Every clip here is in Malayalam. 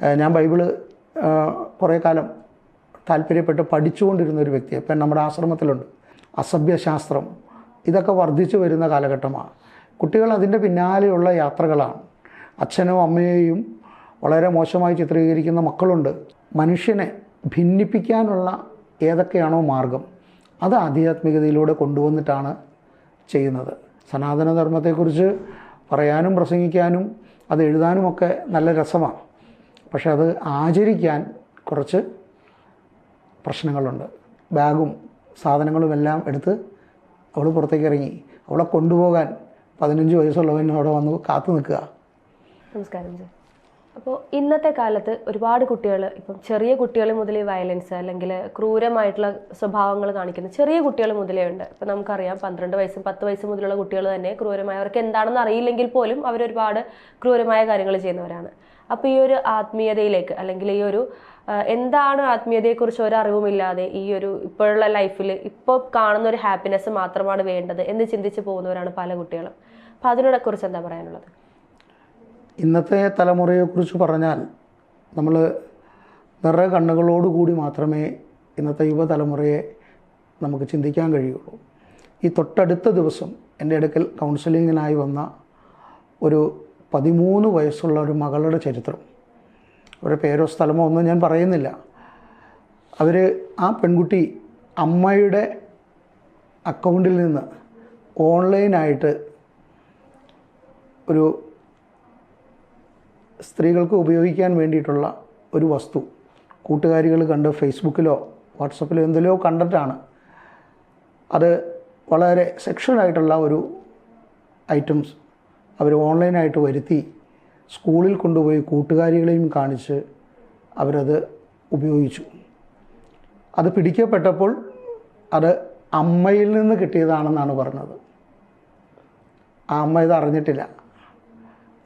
ഞാൻ ബൈബിൾ കുറേ കാലം താല്പര്യപ്പെട്ട് പഠിച്ചുകൊണ്ടിരുന്ന ഒരു വ്യക്തി ഇപ്പം നമ്മുടെ ആശ്രമത്തിലുണ്ട്. അസഭ്യശാസ്ത്രം ഇതൊക്കെ വർദ്ധിച്ചു വരുന്ന കാലഘട്ടമാണ്. കുട്ടികൾ അതിന്റെ പിന്നാലെയുള്ള യാത്രകളാണ്. അച്ഛനും അമ്മയെയും വളരെ മോശമായി ചിത്രീകരിക്കുന്ന മക്കളുണ്ട്. മനുഷ്യനെ ഭിന്നിപ്പിക്കാനുള്ള ഏതൊക്കെയാണോ മാർഗം അത് ആധ്യാത്മികതയിലൂടെ കൊണ്ടുവന്നിട്ടാണ് ചെയ്യുന്നത്. സനാതനധർമ്മത്തെക്കുറിച്ച് പറയാനും പ്രസംഗിക്കാനും അത് എഴുതാനുമൊക്കെ നല്ല രസമാണ്. പക്ഷെ അത് ആചരിക്കാൻ കുറച്ച് പ്രശ്നങ്ങളുണ്ട്. ബാഗും സാധനങ്ങളും എല്ലാം എടുത്ത് അവൾ പുറത്തേക്ക് ഇറങ്ങി അവളെ കൊണ്ടുപോകാൻ പതിനഞ്ച് വയസ്സുള്ളവൻ അവിടെ വന്ന് കാത്തു നിൽക്കുക. നമസ്കാരം അപ്പോൾ ഇന്നത്തെ കാലത്ത് ഒരുപാട് കുട്ടികൾ ഇപ്പം ചെറിയ കുട്ടികൾ മുതൽ വയലൻസ് അല്ലെങ്കിൽ ക്രൂരമായിട്ടുള്ള സ്വഭാവങ്ങൾ കാണിക്കുന്ന ചെറിയ കുട്ടികൾ മുതലേ ഉണ്ട്. ഇപ്പം നമുക്കറിയാം പന്ത്രണ്ട് വയസ്സും പത്ത് വയസ്സ് മുതലുള്ള കുട്ടികൾ തന്നെ ക്രൂരമായ അവർക്ക് എന്താണെന്ന് അറിയില്ലെങ്കിൽ പോലും അവരൊരുപാട് ക്രൂരമായ കാര്യങ്ങൾ ചെയ്യുന്നവരാണ്. അപ്പോൾ ഈ ഒരു ആത്മീയതയിലേക്ക് അല്ലെങ്കിൽ ഈ ഒരു എന്താണ് ആത്മീയതയെക്കുറിച്ച് ഒരു അറിവുമില്ലാതെ ഈ ഒരു ഇപ്പോഴുള്ള ലൈഫിൽ ഇപ്പോൾ കാണുന്ന ഒരു ഹാപ്പിനെസ് മാത്രമാണ് വേണ്ടത് എന്ന് ചിന്തിച്ച് പോകുന്നവരാണ് പല കുട്ടികളും. അപ്പം അതിനോടെ കുറിച്ച് എന്താ പറയാനുള്ളത്? ഇന്നത്തെ തലമുറയെക്കുറിച്ച് പറഞ്ഞാൽ നമ്മൾ നിറ കണ്ണുകളോടുകൂടി മാത്രമേ ഇന്നത്തെ യുവതലമുറയെ നമുക്ക് ചിന്തിക്കാൻ കഴിയുള്ളൂ. ഈ തൊട്ടടുത്ത ദിവസം എന്റെ അടുക്കൽ കൗൺസിലിങ്ങിനായി വന്ന ഒരു പതിമൂന്ന് വയസ്സുള്ള ഒരു മകളുടെ ചരിത്രം. അവരുടെ പേരോ സ്ഥലമോ ഒന്നും ഞാൻ പറയുന്നില്ല. അവർ ആ പെൺകുട്ടി അമ്മയുടെ അക്കൗണ്ടിൽ നിന്ന് ഓൺലൈനായിട്ട് ഒരു സ്ത്രീകൾക്ക് ഉപയോഗിക്കാൻ വേണ്ടിയിട്ടുള്ള ഒരു വസ്തു കൂട്ടുകാരികൾ കണ്ട് ഫേസ്ബുക്കിലോ വാട്സപ്പിലോ എന്തിലോ കണ്ടിട്ടാണ്. അത് വളരെ സെക്ഷലായിട്ടുള്ള ഒരു ഐറ്റംസ്. അവർ ഓൺലൈനായിട്ട് വരുത്തി സ്കൂളിൽ കൊണ്ടുപോയി കൂട്ടുകാരികളെയും കാണിച്ച് അവരത് ഉപയോഗിച്ചു. അത് പിടിക്കപ്പെട്ടപ്പോൾ അത് അമ്മയിൽ നിന്ന് കിട്ടിയതാണെന്നാണ് പറഞ്ഞത്. ആ അമ്മ ഇത് അറിഞ്ഞിട്ടില്ല.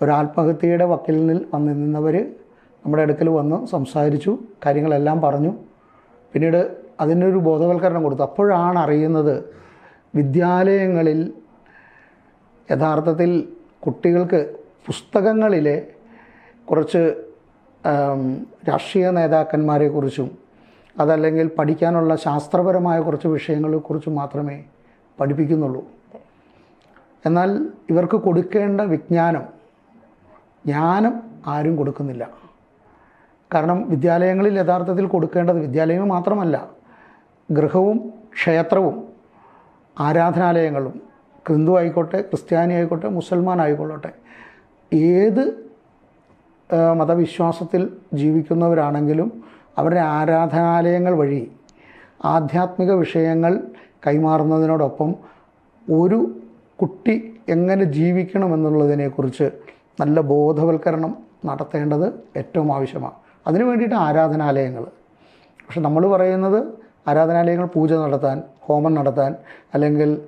ഒരാത്മഹത്യയുടെ വക്കലിൽ വന്ന് നിന്നവർ നമ്മുടെ അടുക്കൽ വന്ന് സംസാരിച്ചു കാര്യങ്ങളെല്ലാം പറഞ്ഞു. പിന്നീട് അതിനൊരു ബോധവൽക്കരണം കൊടുത്തു. അപ്പോഴാണ് അറിയുന്നത് വിദ്യാലയങ്ങളിൽ യഥാർത്ഥത്തിൽ കുട്ടികൾക്ക് പുസ്തകങ്ങളിലെ കുറച്ച് രാഷ്ട്രീയ നേതാക്കന്മാരെക്കുറിച്ചും അതല്ലെങ്കിൽ പഠിക്കാനുള്ള ശാസ്ത്രപരമായ കുറച്ച് വിഷയങ്ങളെക്കുറിച്ചും മാത്രമേ പഠിപ്പിക്കുന്നുള്ളൂ. എന്നാൽ ഇവർക്ക് കൊടുക്കേണ്ട വിജ്ഞാനം ജ്ഞാനം ആരും കൊടുക്കുന്നില്ല. കാരണം വിദ്യാലയങ്ങളിൽ യഥാർത്ഥത്തിൽ കൊടുക്കേണ്ടത് വിദ്യാലയങ്ങൾ മാത്രമല്ല ഗൃഹവും ക്ഷേത്രവും ആരാധനാലയങ്ങളും ഹിന്ദു ആയിക്കോട്ടെ ക്രിസ്ത്യാനി ആയിക്കോട്ടെ മുസൽമാൻ ആയിക്കൊള്ളട്ടെ ഏത് മതവിശ്വാസത്തിൽ ജീവിക്കുന്നവരാണെങ്കിലും അവരുടെ ആരാധനാലയങ്ങൾ വഴി ആധ്യാത്മിക വിഷയങ്ങൾ കൈമാറുന്നതിനോടൊപ്പം ഒരു കുട്ടി എങ്ങനെ ജീവിക്കണമെന്നുള്ളതിനെക്കുറിച്ച് നല്ല ബോധവൽക്കരണം നടത്തേണ്ടത് ഏറ്റവും ആവശ്യമാണ്. അതിനു വേണ്ടിയിട്ട് ആരാധനാലയങ്ങൾ. പക്ഷെ നമ്മൾ പറയുന്നത് ആരാധനാലയങ്ങൾ പൂജ നടത്താൻ ഹോമം നടത്താൻ അല്ലെങ്കിൽ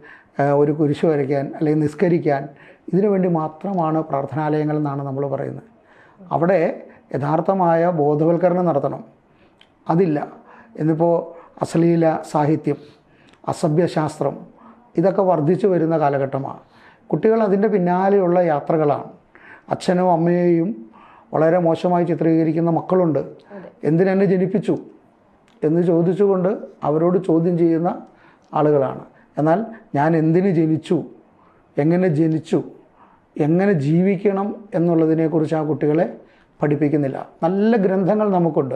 ഒരു കുരിശ് വരയ്ക്കാൻ അല്ലെങ്കിൽ നിസ്കരിക്കാൻ ഇതിനു വേണ്ടി മാത്രമാണ് പ്രാർത്ഥനാലയങ്ങൾ എന്നാണ് നമ്മൾ പറയുന്നത്. അവിടെ യഥാർത്ഥമായ ബോധവൽക്കരണം നടത്തണം. അതില്ല. എന്നിപ്പോൾ അശ്ലീല സാഹിത്യം അസഭ്യശാസ്ത്രം ഇതൊക്കെ വർദ്ധിച്ചു വരുന്ന കാലഘട്ടമാണ്. കുട്ടികൾ അതിന്റെ പിന്നാലെയുള്ള യാത്രകളാണ്. അച്ഛനും അമ്മയെയും വളരെ മോശമായി ചിത്രീകരിക്കുന്ന മക്കളുണ്ട്. എന്തിനെന്നെ ജനിപ്പിച്ചു എന്ന് ചോദിച്ചുകൊണ്ട് അവരോട് ചോദ്യം ചെയ്യുന്ന ആളുകളാണ്. എന്നാൽ ഞാൻ എന്തിന് ജനിച്ചു? എങ്ങനെ ജനിച്ചു? എങ്ങനെ ജീവിക്കണം എന്നുള്ളതിനെക്കുറിച്ച് ആ കുട്ടികളെ പഠിപ്പിക്കുന്നില്ല. നല്ല ഗ്രന്ഥങ്ങൾ നമുക്കുണ്ട്.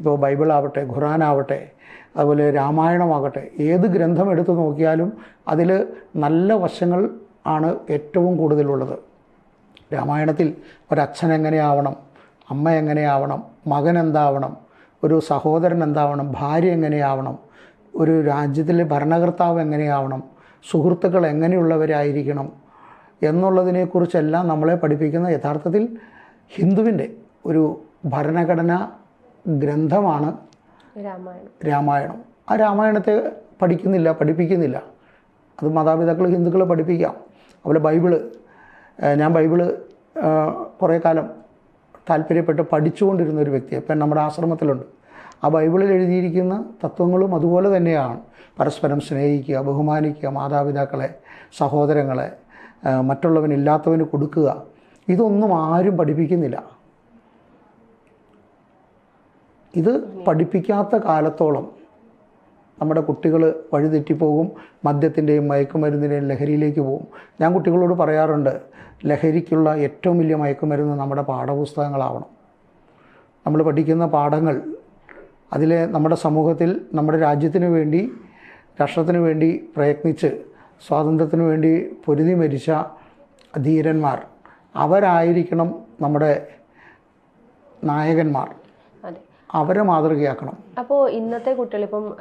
ഇപ്പോൾ ബൈബിളാവട്ടെ ഖുറാനാവട്ടെ അതുപോലെ രാമായണമാകട്ടെ ഏത് ഗ്രന്ഥം എടുത്തു നോക്കിയാലും അതിൽ നല്ല വശങ്ങൾ ആണ് ഏറ്റവും കൂടുതലുള്ളത്. രാമായണത്തിൽ ഒരച്ഛൻ എങ്ങനെയാവണം? അമ്മ എങ്ങനെയാവണം? മകൻ എന്താവണം? ഒരു സഹോദരൻ എന്താവണം? ഭാര്യ എങ്ങനെയാവണം? ഒരു രാജ്യത്തിലെ ഭരണകർത്താവ് എങ്ങനെയാവണം? സുഹൃത്തുക്കൾ എങ്ങനെയുള്ളവരായിരിക്കണം? എന്നുള്ളതിനെക്കുറിച്ചെല്ലാം നമ്മളെ പഠിപ്പിക്കുന്ന യഥാർത്ഥത്തിൽ ഹിന്ദുവിന്റെ ഒരു ഭരണഘടന ഗ്രന്ഥമാണ് രാമായണം. രാമായണം. ആ രാമായണത്തെ പഠിക്കുന്നില്ല പഠിപ്പിക്കുന്നില്ല. അത് മാതാപിതാക്കൾ ഹിന്ദുക്കളെ പഠിപ്പിക്കാം. അതുപോലെ ബൈബിൾ ഞാൻ ബൈബിൾ കുറേ കാലം താല്പര്യപ്പെട്ട് പഠിച്ചുകൊണ്ടിരുന്ന ഒരു വ്യക്തി ഇപ്പം നമ്മുടെ ആശ്രമത്തിലുണ്ട്. ആ ബൈബിളിൽ എഴുതിയിരിക്കുന്ന തത്വങ്ങളും അതുപോലെ തന്നെയാണ്. പരസ്പരം സ്നേഹിക്കുക ബഹുമാനിക്കുക മാതാപിതാക്കളെ സഹോദരങ്ങളെ മറ്റുള്ളവനില്ലാത്തവന് കൊടുക്കുക. ഇതൊന്നും ആരും പഠിപ്പിക്കുന്നില്ല. ഇത് പഠിപ്പിക്കാത്ത കാലത്തോളം നമ്മുടെ കുട്ടികൾ വഴിതെറ്റിപ്പോകും മദ്യത്തിന്റെയും മയക്കുമരുന്നിന്റെയും ലഹരിയിലേക്ക് പോകും. ഞാൻ കുട്ടികളോട് പറയാറുണ്ട് ലഹരിക്കുള്ള ഏറ്റവും വലിയ മയക്കുമരുന്ന് നമ്മുടെ പാഠപുസ്തകങ്ങളാവണം. നമ്മൾ പഠിക്കുന്ന പാഠങ്ങൾ അതിലെ നമ്മുടെ സമൂഹത്തിൽ നമ്മുടെ രാജ്യത്തിന് വേണ്ടി രാഷ്ട്രത്തിന് വേണ്ടി പ്രയത്നിച്ച് സ്വാതന്ത്ര്യത്തിന് വേണ്ടി പൊരുതി മരിച്ച ധീരന്മാർ. അവരായിരിക്കണം നമ്മുടെ നായകന്മാർ. അവരെ മാതൃകയാക്കണം. അപ്പോൾ ഇന്നത്തെ കുട്ടികൾ ഇപ്പം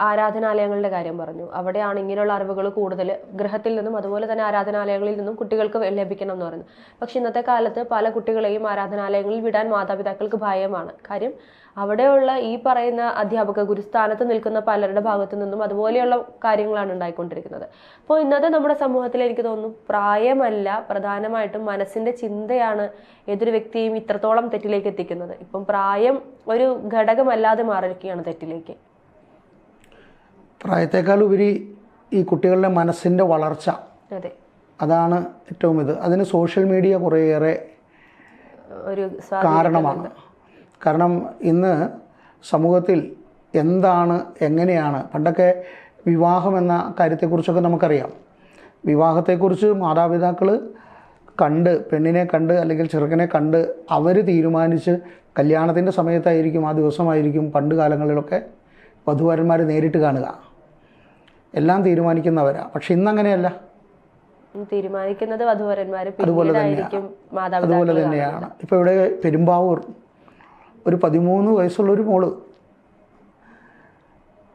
ആരാധനാലയങ്ങളുടെ കാര്യം പറഞ്ഞു. അവിടെയാണ് ഇങ്ങനെയുള്ള അറിവുകൾ കൂടുതൽ ഗൃഹത്തിൽ നിന്നും അതുപോലെ തന്നെ ആരാധനാലയങ്ങളിൽ നിന്നും കുട്ടികൾക്ക് ലഭിക്കണം എന്ന് പറയുന്നു പക്ഷെ ഇന്നത്തെ കാലത്ത് പല കുട്ടികളെയും ആരാധനാലയങ്ങളിൽ വിടാൻ മാതാപിതാക്കൾക്ക് ഭയമാണ്. കാര്യം അവിടെയുള്ള ഈ പറയുന്ന അധ്യാപക ഗുരുസ്ഥാനത്ത് നിൽക്കുന്ന പലരുടെ ഭാഗത്തു നിന്നും അതുപോലെയുള്ള കാര്യങ്ങളാണ് ഉണ്ടായിക്കൊണ്ടിരിക്കുന്നത്. അപ്പോൾ ഇന്നത്തെ നമ്മുടെ സമൂഹത്തിൽ എനിക്ക് തോന്നുന്നു പ്രായമല്ല പ്രധാനമായിട്ടും മനസ്സിന്റെ ചിന്തയാണ് ഏതൊരു വ്യക്തിയും ഇത്രത്തോളം തെറ്റിലേക്ക് എത്തിക്കുന്നത്. ഇപ്പം പ്രായം ഒരു ഘടകമല്ലാതെ മാറിയിരിക്കുകയാണ് തെറ്റിലേക്ക്. പ്രായത്തെക്കാൾ ഉപരി ഈ കുട്ടികളുടെ മനസ്സിന്റെ വളർച്ച അതെ. അതാണ് ഏറ്റവും ഇത്. അതിന് സോഷ്യൽ മീഡിയ കുറേയേറെ ഒരു കാരണമാണ്. കാരണം ഇന്ന് സമൂഹത്തിൽ എന്താണ് എങ്ങനെയാണ്? പണ്ടൊക്കെ വിവാഹം എന്ന കാര്യത്തെക്കുറിച്ചൊക്കെ നമുക്കറിയാം. വിവാഹത്തെക്കുറിച്ച് മാതാപിതാക്കൾ കണ്ട് പെണ്ണിനെ കണ്ട് അല്ലെങ്കിൽ ചെറുക്കനെ കണ്ട് അവർ തീരുമാനിച്ച് കല്യാണത്തിന്റെ സമയത്തായിരിക്കും ആ ദിവസമായിരിക്കും പണ്ട് കാലങ്ങളിലൊക്കെ വധുവരന്മാർ നേരിട്ട് കാണുക. എല്ലാം തീരുമാനിക്കുന്നവരാണ് പക്ഷെ ഇന്നങ്ങനെയല്ല. തീരുമാനിക്കുന്നത് വധുവരന്മാര് അതുപോലെ തന്നെയാണ്. അതുപോലെ തന്നെയാണ്. ഇപ്പോൾ ഇവിടെ പെരുമ്പാവൂർ ഒരു പതിമൂന്ന് വയസ്സുള്ളൊരു മോൾ.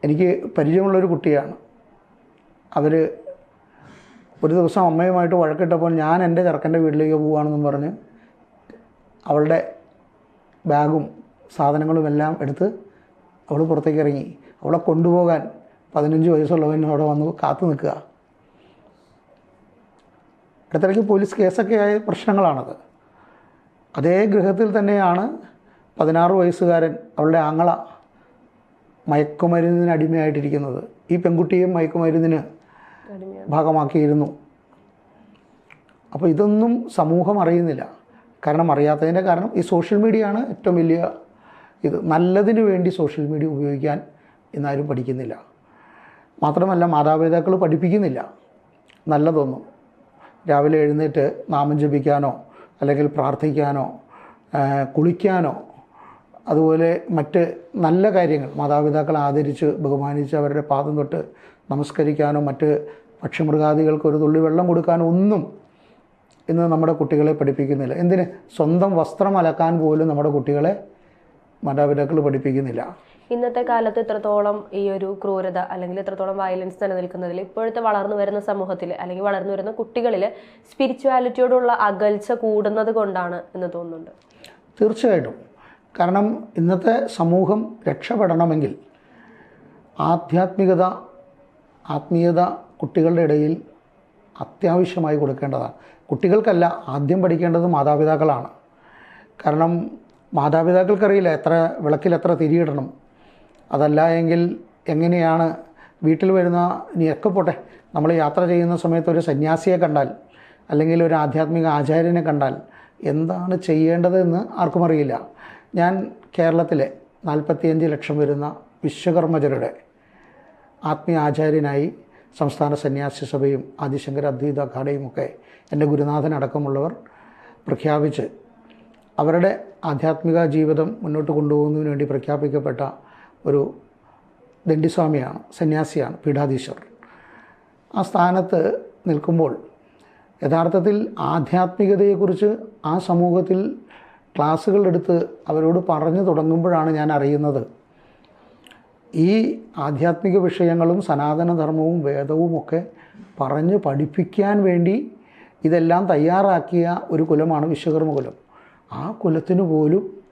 എനിക്ക് പരിചയമുള്ളൊരു കുട്ടിയാണ്. അവർ ഒരു ദിവസം അമ്മയുമായിട്ട് വഴക്കിട്ടപ്പോൾ ഞാൻ എന്റെ ചെറുക്കന്റെ വീട്ടിലേക്ക് പോവുകയാണെന്നും പറഞ്ഞ് അവളുടെ ബാഗും സാധനങ്ങളും എല്ലാം എടുത്ത് അവൾ പുറത്തേക്ക് ഇറങ്ങി. അവളെ കൊണ്ടുപോകാൻ പതിനഞ്ച് വയസ്സുള്ളവൻ അവിടെ വന്ന് കാത്തു നിൽക്കുക. ഇടത്തിടയ്ക്ക് പോലീസ് കേസൊക്കെ ആയ പ്രശ്നങ്ങളാണത്. അതേ ഗൃഹത്തിൽ തന്നെയാണ് പതിനാറ് വയസ്സുകാരൻ അവളുടെ ആങ്ങള മയക്കുമരുന്നിന് അടിമയായിട്ടിരിക്കുന്നത്. ഈ പെൺകുട്ടിയും മയക്കുമരുന്നിന്. ഭാഗമാക്കിയിരുന്നു. അപ്പോൾ ഇതൊന്നും സമൂഹം അറിയുന്നില്ല. കാരണം അറിയാത്തതിന്റെ കാരണം ഈ സോഷ്യൽ മീഡിയ ആണ് ഏറ്റവും വലിയ ഇത്. നല്ലതിന് വേണ്ടി സോഷ്യൽ മീഡിയ ഉപയോഗിക്കാൻ ഇന്നാരും പഠിക്കുന്നില്ല. മാത്രമല്ല മാതാപിതാക്കൾ പഠിപ്പിക്കുന്നില്ല. നല്ലതൊന്നും. രാവിലെ എഴുന്നേറ്റ് നാമം ജപിക്കാനോ അല്ലെങ്കിൽ പ്രാർത്ഥിക്കാനോ കുളിക്കാനോ അതുപോലെ മറ്റ് നല്ല കാര്യങ്ങൾ മാതാപിതാക്കളെ ആദരിച്ച് ബഹുമാനിച്ച് അവരുടെ പാദം തൊട്ട് നമസ്കരിക്കാനോ മറ്റ് പക്ഷിമൃഗാദികൾക്ക് ഒരു തുള്ളി വെള്ളം കൊടുക്കാനോ ഒന്നും ഇന്ന് നമ്മുടെ കുട്ടികളെ പഠിപ്പിക്കുന്നില്ല. എന്തിന്? സ്വന്തം വസ്ത്രം അലക്കാൻ പോലും നമ്മുടെ കുട്ടികളെ മാതാപിതാക്കൾ പഠിപ്പിക്കുന്നില്ല. ഇന്നത്തെ കാലത്ത് ഇത്രത്തോളം ഈ ഒരു ക്രൂരത അല്ലെങ്കിൽ ഇത്രത്തോളം വയലൻസ് നിലനിൽക്കുന്നതിൽ ഇപ്പോഴത്തെ വളർന്നു വരുന്ന സമൂഹത്തിൽ അല്ലെങ്കിൽ വളർന്നു വരുന്ന കുട്ടികളിൽ സ്പിരിച്വാലിറ്റിയോടുള്ള അകൽച്ച കൂടുന്നത് കൊണ്ടാണ് എന്ന് തോന്നുന്നുണ്ട്. തീർച്ചയായിട്ടും. കാരണം ഇന്നത്തെ സമൂഹം രക്ഷപ്പെടണമെങ്കിൽ ആധ്യാത്മികത ആത്മീയത കുട്ടികളുടെ ഇടയിൽ അത്യാവശ്യമായി കൊടുക്കേണ്ടതാണ്. കുട്ടികൾക്കല്ല ആദ്യം പഠിക്കേണ്ടത് മാതാപിതാക്കളാണ്. കാരണം മാതാപിതാക്കൾക്കറിയില്ല എത്ര വിളക്കിൽ എത്ര തിരിയിടണം. അതല്ല എങ്കിൽ എങ്ങനെയാണ് വീട്ടിൽ വരുന്ന ഇനി ഒക്കെ പോട്ടെ നമ്മൾ യാത്ര ചെയ്യുന്ന സമയത്ത് ഒരു സന്യാസിയെ കണ്ടാൽ അല്ലെങ്കിൽ ഒരു ആധ്യാത്മിക ആചാര്യനെ കണ്ടാൽ എന്താണ് ചെയ്യേണ്ടതെന്ന് ആർക്കും അറിയില്ല. ഞാൻ കേരളത്തിലെ നാൽപ്പത്തിയഞ്ച് ലക്ഷം വരുന്ന വിശ്വകർമ്മജരുടെ ആത്മീയ ആചാര്യനായി സംസ്ഥാന സന്യാസി സഭയും ആദിശങ്കര അദ്വൈത അഖാഡയും ഒക്കെ എന്റെ ഗുരുനാഥൻ അടക്കമുള്ളവർ പ്രഖ്യാപിച്ച് അവരുടെ ആധ്യാത്മിക ജീവിതം മുന്നോട്ട് കൊണ്ടുപോകുന്നതിന് വേണ്ടി പ്രഖ്യാപിക്കപ്പെട്ട ഒരു ദണ്ഡിസ്വാമിയാണ് സന്യാസിയാണ് പീഠാധീശ്വർ. ആ സ്ഥാനത്ത് നിൽക്കുമ്പോൾ യഥാർത്ഥത്തിൽ ആധ്യാത്മികതയെക്കുറിച്ച് ആ സമൂഹത്തിൽ ക്ലാസ്സുകൾ എടുത്ത് അവരോട് പറഞ്ഞു തുടങ്ങുമ്പോഴാണ് ഞാൻ അറിയുന്നത്. ഈ ആധ്യാത്മിക വിഷയങ്ങളും സനാതനധർമ്മവും വേദവും ഒക്കെ പറഞ്ഞ് പഠിപ്പിക്കാൻ വേണ്ടി ഇതെല്ലാം തയ്യാറാക്കിയ ഒരു കുലമാണ് വിശ്വകർമ്മകുലം. ആ കുലത്തിന് പോലും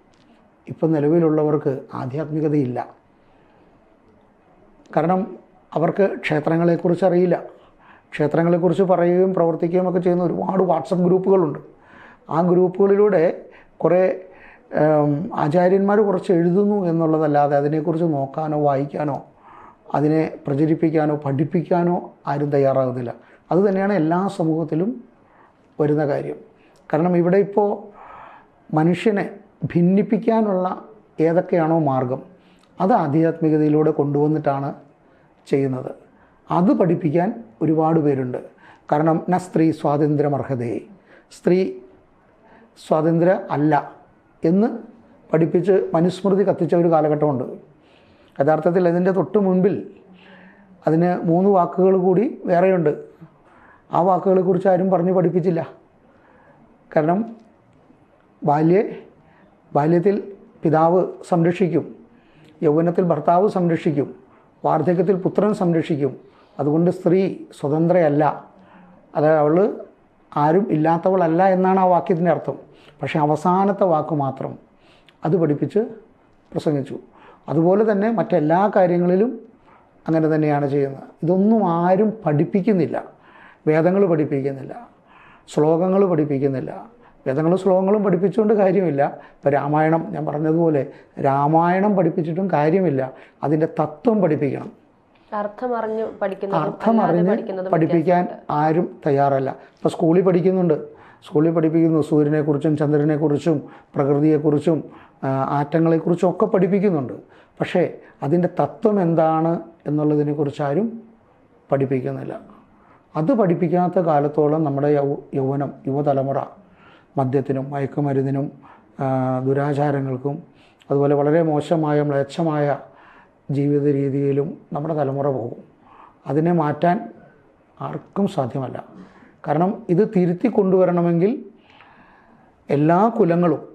ഇപ്പം നിലവിലുള്ളവർക്ക് ആധ്യാത്മികതയില്ല. കാരണം അവർക്ക് ക്ഷേത്രങ്ങളെക്കുറിച്ച് അറിയില്ല ക്ഷേത്രങ്ങളെക്കുറിച്ച് പറയുകയും പ്രവർത്തിക്കുകയും ഒക്കെ ചെയ്യുന്ന ഒരുപാട് വാട്സപ്പ് ഗ്രൂപ്പുകളുണ്ട്. ആ ഗ്രൂപ്പുകളിലൂടെ കുറേ ആചാര്യന്മാർ കുറച്ച് എഴുതുന്നു എന്നുള്ളതല്ലാതെ അതിനെക്കുറിച്ച് നോക്കാനോ വായിക്കാനോ അതിനെ പ്രചരിപ്പിക്കാനോ പഠിപ്പിക്കാനോ ആരും തയ്യാറാകുന്നില്ല. അതുതന്നെയാണ് എല്ലാ സമൂഹത്തിലും വരുന്ന കാര്യം. കാരണം ഇവിടെ ഇപ്പോൾ മനുഷ്യനെ ഭിന്നിപ്പിക്കാനുള്ള ഏതൊക്കെയാണോ മാർഗം അത് ആധ്യാത്മികതയിലൂടെ കൊണ്ടുവന്നിട്ടാണ് ചെയ്യുന്നത്. അത് പഠിപ്പിക്കാൻ ഒരുപാട് പേരുണ്ട്. കാരണം ന സ്ത്രീ സ്വാതന്ത്ര്യമർഹതയെ സ്ത്രീ സ്വാതന്ത്ര്യ അല്ല എന്ന് പഠിപ്പിച്ച് മനുസ്മൃതി കത്തിച്ച ഒരു കാലഘട്ടമുണ്ട്. യഥാർത്ഥത്തിൽ അതിന്റെ തൊട്ട് മുൻപിൽ അതിന് മൂന്ന് വാക്കുകൾ കൂടി വേറെയുണ്ട്. ആ വാക്കുകളെക്കുറിച്ച് ആരും പറഞ്ഞ് പഠിപ്പിച്ചില്ല. കാരണം ബാല്യ ബാല്യത്തിൽ പിതാവ് സംരക്ഷിക്കും യൗവനത്തിൽ ഭർത്താവ് സംരക്ഷിക്കും വാർദ്ധക്യത്തിൽ പുത്രൻ സംരക്ഷിക്കും. അതുകൊണ്ട് സ്ത്രീ സ്വതന്ത്രയല്ല. അതായത് അവൾ ആരും ഇല്ലാത്തവളല്ല എന്നാണ് ആ വാക്യത്തിന്റെ അർത്ഥം. പക്ഷേ അവസാനത്തെ വാക്ക് മാത്രം അത് പഠിപ്പിച്ച് പ്രസംഗിച്ചു. അതുപോലെ തന്നെ മറ്റെല്ലാ കാര്യങ്ങളിലും അങ്ങനെ തന്നെയാണ് ചെയ്യുന്നത്. ഇതൊന്നും ആരും പഠിപ്പിക്കുന്നില്ല. വേദങ്ങൾ പഠിപ്പിക്കുന്നില്ല. ശ്ലോകങ്ങൾ പഠിപ്പിക്കുന്നില്ല. വേദങ്ങളും ശ്ലോകങ്ങളും പഠിപ്പിച്ചുകൊണ്ട് കാര്യമില്ല. ഇപ്പോൾ രാമായണം ഞാൻ പറഞ്ഞതുപോലെ രാമായണം പഠിപ്പിച്ചിട്ടും കാര്യമില്ല. അതിന്റെ തത്വം പഠിപ്പിക്കണം. അർത്ഥം അറിഞ്ഞു അർത്ഥമറിഞ്ഞ് അർത്ഥം അല്ലാതെ അറിഞ്ഞ് പഠിപ്പിക്കാൻ ആരും തയ്യാറല്ല. ഇപ്പോൾ സ്കൂളിൽ പഠിക്കുന്നുണ്ട്. സ്കൂളിൽ പഠിപ്പിക്കുന്നു. സൂര്യനെക്കുറിച്ചും ചന്ദ്രനെക്കുറിച്ചും പ്രകൃതിയെക്കുറിച്ചും ആറ്റങ്ങളെക്കുറിച്ചും ഒക്കെ പഠിപ്പിക്കുന്നുണ്ട്. പക്ഷേ അതിന്റെ തത്വം എന്താണ് എന്നുള്ളതിനെക്കുറിച്ച് ആരും പഠിപ്പിക്കുന്നില്ല. അത് പഠിപ്പിക്കാത്ത കാലത്തോളം നമ്മുടെ യൗവനം യുവതലമുറ മദ്യത്തിനും മയക്കുമരുന്നിനും ദുരാചാരങ്ങൾക്കും അതുപോലെ വളരെ മോശമായ മ്ലേച്ഛമായ ജീവിത രീതിയിലും നമ്മുടെ തലമുറ പോകും. അതിനെ മാറ്റാൻ ആർക്കും സാധ്യമല്ല. കാരണം ഇത് തിരുത്തി കൊണ്ടുവരണമെങ്കിൽ എല്ലാ കുലങ്ങളും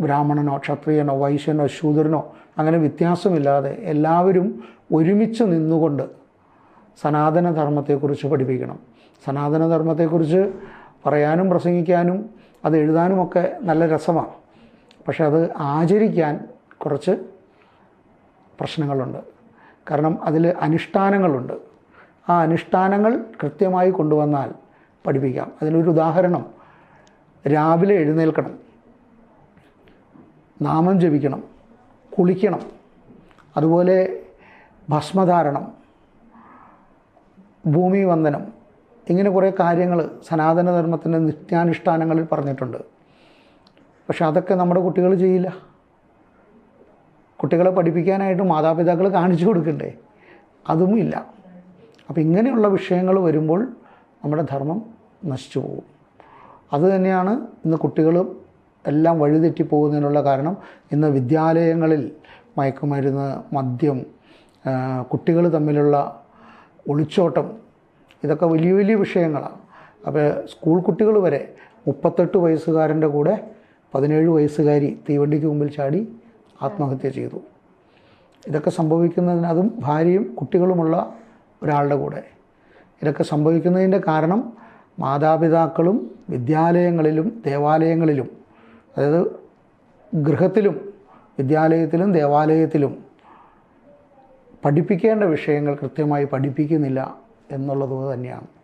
ബ്രാഹ്മണനോ ക്ഷത്രിയനോ വൈശ്യനോ ശൂദ്രനോ അങ്ങനെ വ്യത്യാസമില്ലാതെ എല്ലാവരും ഒരുമിച്ച് നിന്നുകൊണ്ട് സനാതനധർമ്മത്തെക്കുറിച്ച് പഠിപ്പിക്കണം. സനാതനധർമ്മത്തെക്കുറിച്ച് പറയാനും പ്രസംഗിക്കാനും അത് എഴുതാനുമൊക്കെ നല്ല രസമാണ്. പക്ഷെ അത് ആചരിക്കാൻ കുറച്ച് പ്രശ്നങ്ങളുണ്ട്. കാരണം അതിൽ അനുഷ്ഠാനങ്ങളുണ്ട്. ആ അനുഷ്ഠാനങ്ങൾ കൃത്യമായി കൊണ്ടുവന്നാൽ പഠിപ്പിക്കാം. അതിനൊരു ഉദാഹരണം. രാവിലെ എഴുന്നേൽക്കണം. നാമം ജപിക്കണം. കുളിക്കണം. അതുപോലെ ഭസ്മധാരണം. ഭൂമി വന്ദനം. ഇങ്ങനെ കുറേ കാര്യങ്ങൾ സനാതനധർമ്മത്തിന്റെ നിത്യാനുഷ്ഠാനങ്ങളിൽ പറഞ്ഞിട്ടുണ്ട്. പക്ഷെ അതൊക്കെ നമ്മുടെ കുട്ടികൾ ചെയ്യില്ല. കുട്ടികളെ പഠിപ്പിക്കാനായിട്ട് മാതാപിതാക്കൾ കാണിച്ചു കൊടുക്കണ്ടേ? അതും ഇല്ല അപ്പോൾ ഇങ്ങനെയുള്ള വിഷയങ്ങൾ വരുമ്പോൾ നമ്മുടെ ധർമ്മം നശിച്ചു പോകും. അതുതന്നെയാണ് ഇന്ന് കുട്ടികളും എല്ലാം വഴിതെറ്റി പോകുന്നതിനുള്ള കാരണം. ഇന്ന് വിദ്യാലയങ്ങളിൽ മയക്കുമരുന്ന് മദ്യം കുട്ടികൾ തമ്മിലുള്ള ഒളിച്ചോട്ടം ഇതൊക്കെ വലിയ വലിയ വിഷയങ്ങളാണ്. അപ്പോൾ സ്കൂൾ കുട്ടികൾ വരെ മുപ്പത്തെട്ട് വയസ്സുകാരന്റെ കൂടെ പതിനേഴ് വയസ്സുകാരി തീവണ്ടിക്ക് മുമ്പിൽ ചാടി ആത്മഹത്യ ചെയ്തു. ഇതൊക്കെ സംഭവിക്കുന്നതിന് അതും ഭാര്യയും കുട്ടികളുമുള്ള ഒരാളുടെ കൂടെ. ഇതൊക്കെ സംഭവിക്കുന്നതിന്റെ കാരണം മാതാപിതാക്കളും വിദ്യാലയങ്ങളിലും ദേവാലയങ്ങളിലും അതായത് ഗൃഹത്തിലും വിദ്യാലയത്തിലും ദേവാലയത്തിലും പഠിപ്പിക്കേണ്ട വിഷയങ്ങൾ കൃത്യമായി പഠിപ്പിക്കുന്നില്ല എന്നുള്ളത് തന്നെയാണ്.